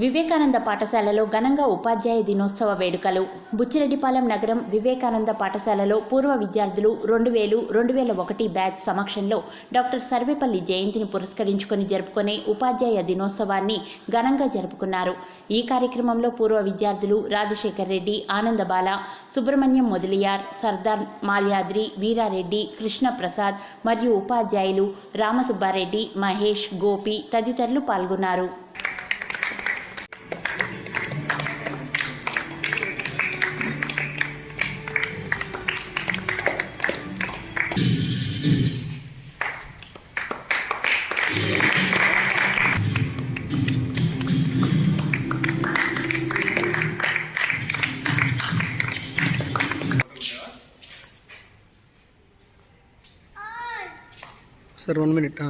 వివేకానంద పాఠశాలలో ఘనంగా ఉపాధ్యాయ దినోత్సవ వేడుకలు. బుచ్చిరెడ్డిపాలెం నగరం వివేకానంద పాఠశాలలో పూర్వ విద్యార్థులు రెండు వేలు రెండు వేల ఒకటి బ్యాచ్ సమక్షంలో డాక్టర్ సర్వేపల్లి జయంతిని పురస్కరించుకొని జరుపుకునే ఉపాధ్యాయ దినోత్సవాన్ని ఘనంగా జరుపుకున్నారు. ఈ కార్యక్రమంలో పూర్వ విద్యార్థులు రాజశేఖర్ రెడ్డి ఆనందబాల సుబ్రహ్మణ్యం మొదలియార్ సర్దార్ మాల్యాద్రి వీరారెడ్డి కృష్ణప్రసాద్ మరియు ఉపాధ్యాయులు రామసుబ్బారెడ్డి మహేష్ గోపి తదితరులు పాల్గొన్నారు. సార్ వన్ మినిట్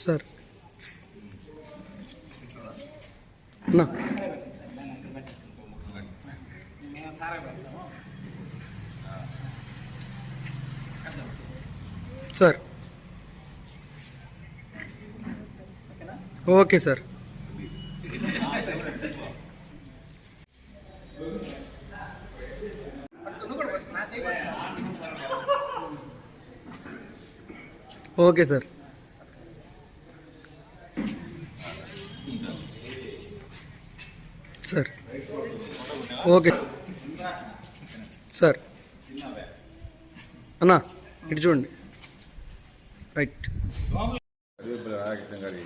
సార్ అన్నా sir okay sir okay sir sir okay sir. అన్నా ఇటు చూడండి. రైట్. సర్వేపల్లి రాధాకృష్ణ గారి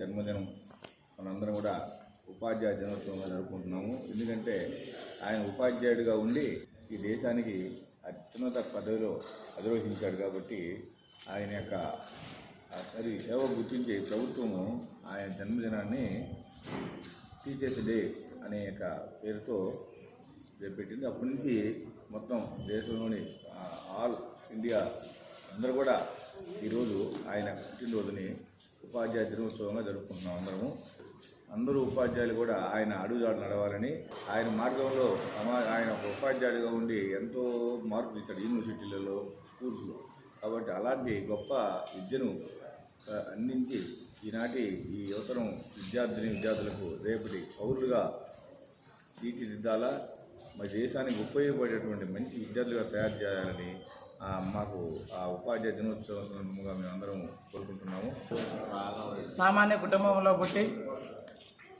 జన్మదినం. మనందరం కూడా ఉపాధ్యాయ దినోత్సవంగా జరుపుకుంటున్నాము. ఎందుకంటే ఆయన ఉపాధ్యాయుడిగా ఉండి ఈ దేశానికి అత్యున్నత పదవిలో అధిరోహించాడు కాబట్టి ఆయన యొక్క సరి సేవ గుర్తించి ప్రభుత్వము ఆయన జన్మదినాన్ని టీచర్స్ డే అనే యొక్క పేరుతో పెట్టింది. అప్పటి నుంచి మొత్తం దేశంలోని ఆల్ ఇండియా అందరూ కూడా ఈరోజు ఆయన పుట్టినరోజుని ఉపాధ్యాయ దినోత్సవంగా జరుపుకుంటున్నాం అందరము. అందరూ ఉపాధ్యాయులు కూడా ఆయన అడుగుజాడు నడవాలని ఆయన మార్గంలో ఆయన ఒక ఉపాధ్యాయుడిగా ఉండి ఎంతో మార్పులు ఇచ్చాడు యూనివర్సిటీలలో స్కూల్స్లో. కాబట్టి అలాంటి గొప్ప విద్యను అందించి ఈనాటి ఈ యువతరం విద్యార్థిని విద్యార్థులకు రేపటి పౌరులుగా తీర్చిదిద్దాలా మా దేశానికి ఉపయోగపడేటువంటి మంచి విద్యార్థులుగా తయారు చేయాలని మాకు ఆ ఉపాధ్యాయ దినోత్సవం మేము అందరం కోరుకుంటున్నాము. సామాన్య కుటుంబంలో పుట్టి